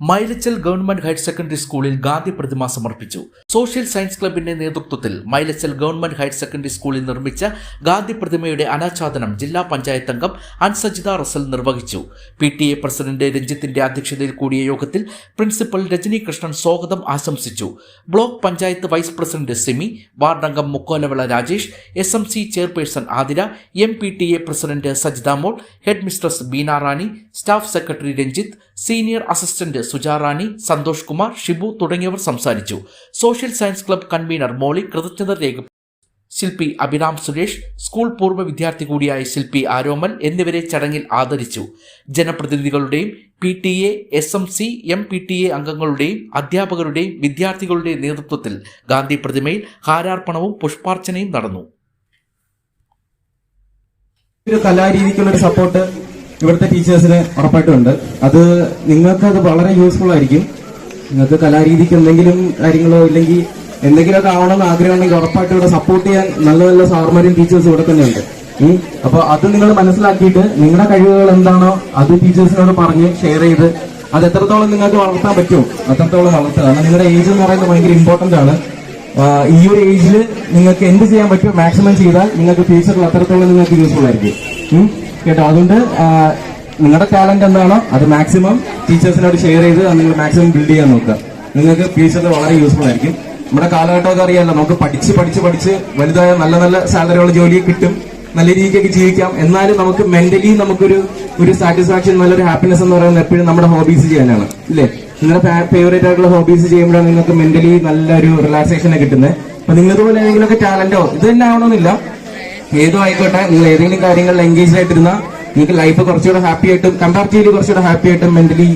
Mylachal government higher secondary സ്കൂളിൽ ഗാന്ധി പ്രതിമ സമർപ്പിച്ചു. സോഷ്യൽ സയൻസ് ക്ലബിന്റെ നേതൃത്വത്തിൽ മൈലച്ചൽ ഗവൺമെന്റ് ഹയർ സെക്കൻഡറി സ്കൂളിൽ നിർമ്മിച്ച ഗാന്ധി പ്രതിമയുടെ അനാച്ഛാദനം ജില്ലാ പഞ്ചായത്ത് അംഗം അൻസജിത റസൽ നിർവഹിച്ചു. പി ടി എ പ്രസിഡന്റ് രഞ്ജിത്തിന്റെ അധ്യക്ഷതയിൽ കൂടിയ യോഗത്തിൽ പ്രിൻസിപ്പൽ രജനീകൃഷ്ണൻ സ്വാഗതം ആശംസിച്ചു. Block panchayat vice president Simi ward അംഗം Mukkolavila Rajesh S M C chairperson Athira M P T A president Sajitha Mol head mistress Beena Rani staff secretary Ranjith senior assistant Sujarani Santhosh Kumar Shibu തുടങ്ങിയവർ സംസാരിച്ചു. Social science club convener Molly കൃതജ്ഞത രേഖ ശില്പി Abhiram Suresh school പൂർവ വിദ്യാർത്ഥി കൂടിയായ ശില്പി ആരോമൽ എന്നിവരെ ചടങ്ങിൽ ആദരിച്ചു. ജനപ്രതിനിധികളുടെയും P T A S M C M P T A അംഗങ്ങളുടെയും അധ്യാപകരുടെയും വിദ്യാർത്ഥികളുടെയും നേതൃത്വത്തിൽ ഗാന്ധി പ്രതിമയിൽ ഹാരാർപ്പണവും പുഷ്പാർച്ചനയും നടന്നു. കലാരീതിക്കുള്ള സപ്പോർട്ട് ഇവിടുത്തെ ടീച്ചേഴ്സിന് ഉറപ്പായിട്ടുണ്ട്. അത് നിങ്ങൾക്ക് അത് വളരെ യൂസ്ഫുൾ ആയിരിക്കും. നിങ്ങൾക്ക് കലാരീതിക്ക് എന്തെങ്കിലും കാര്യങ്ങളോ ഇല്ലെങ്കിൽ എന്തെങ്കിലുമൊക്കെ ആവണമെന്ന് ആഗ്രഹം ഉണ്ടെങ്കിൽ ഉറപ്പായിട്ടും ഇവിടെ സപ്പോർട്ട് ചെയ്യാൻ നല്ല നല്ല സാർമാരും ടീച്ചേഴ്സും ഇവിടെ തന്നെയുണ്ട്. അപ്പൊ അത് നിങ്ങൾ മനസ്സിലാക്കിയിട്ട് നിങ്ങളുടെ കഴിവുകൾ എന്താണോ അത് ടീച്ചേഴ്സിനോട് പറഞ്ഞ് ഷെയർ ചെയ്ത് അത് എത്രത്തോളം നിങ്ങൾക്ക് വളർത്താൻ പറ്റുമോ അത്രത്തോളം വളർത്തുക. കാരണം നിങ്ങളുടെ ഏജ് എന്ന് പറയുന്നത് ഭയങ്കര ഇമ്പോർട്ടന്റ് ആണ്. ഈ ഒരു ഏജിൽ നിങ്ങൾക്ക് എന്ത് ചെയ്യാൻ പറ്റുമോ മാക്സിമം ചെയ്താൽ നിങ്ങൾക്ക് ഫ്യൂച്ചറിൽ അത്രത്തോളം നിങ്ങൾക്ക് യൂസ്ഫുൾ ആയിരിക്കും. കേട്ടോ അതുകൊണ്ട് നിങ്ങളുടെ ടാലന്റ് എന്താണോ അത് മാക്സിമം ടീച്ചേഴ്സിനോട് ഷെയർ ചെയ്ത് നിങ്ങൾ മാക്സിമം ബിൽഡ് ചെയ്യാൻ നോക്കുക. നിങ്ങൾക്ക് ഫ്യൂച്ചറിൽ വളരെ യൂസ്ഫുൾ ആയിരിക്കും. നമ്മുടെ കാലഘട്ടമൊക്കെ അറിയാമല്ലോ നമുക്ക് പഠിച്ച് പഠിച്ച് പഠിച്ച് വലുതായ നല്ല നല്ല സാലറിയുള്ള ജോലി കിട്ടും. നല്ല രീതിക്കൊക്കെ ജീവിക്കാം. എന്നാലും നമുക്ക് മെന്റലി നമുക്കൊരു ഒരു സാറ്റിസ്ഫാക്ഷൻ നല്ലൊരു ഹാപ്പിനെസ് എന്ന് പറയുന്നത് എപ്പോഴും നമ്മുടെ ഹോബീസ് ചെയ്യാനാണ്. ഇല്ലേ? നിങ്ങളുടെ ഫേവറേറ്റ് ആയിട്ടുള്ള ഹോബീസ് ചെയ്യുമ്പോഴാണ് നിങ്ങൾക്ക് മെന്റലി നല്ലൊരു റിലാക്സേഷനെ കിട്ടുന്നത്. അപ്പൊ നിങ്ങൾ ഇതുപോലെ ഏതെങ്കിലുമൊക്കെ ടാലന്റോ ഇത് തന്നെ ആവണമെന്നില്ല ഏതോ ആയിക്കോട്ടെ നിങ്ങൾ ഏതെങ്കിലും കാര്യങ്ങളിൽ എൻഗേജ് ആയിട്ടിരുന്ന നിങ്ങൾക്ക് ലൈഫ് കുറച്ചുകൂടെ ഹാപ്പി ആയിട്ടും കമ്പാരിറ്റീവ്ലി കുറച്ചുകൂടെ ഹാപ്പി ആയിട്ടും മെന്റലി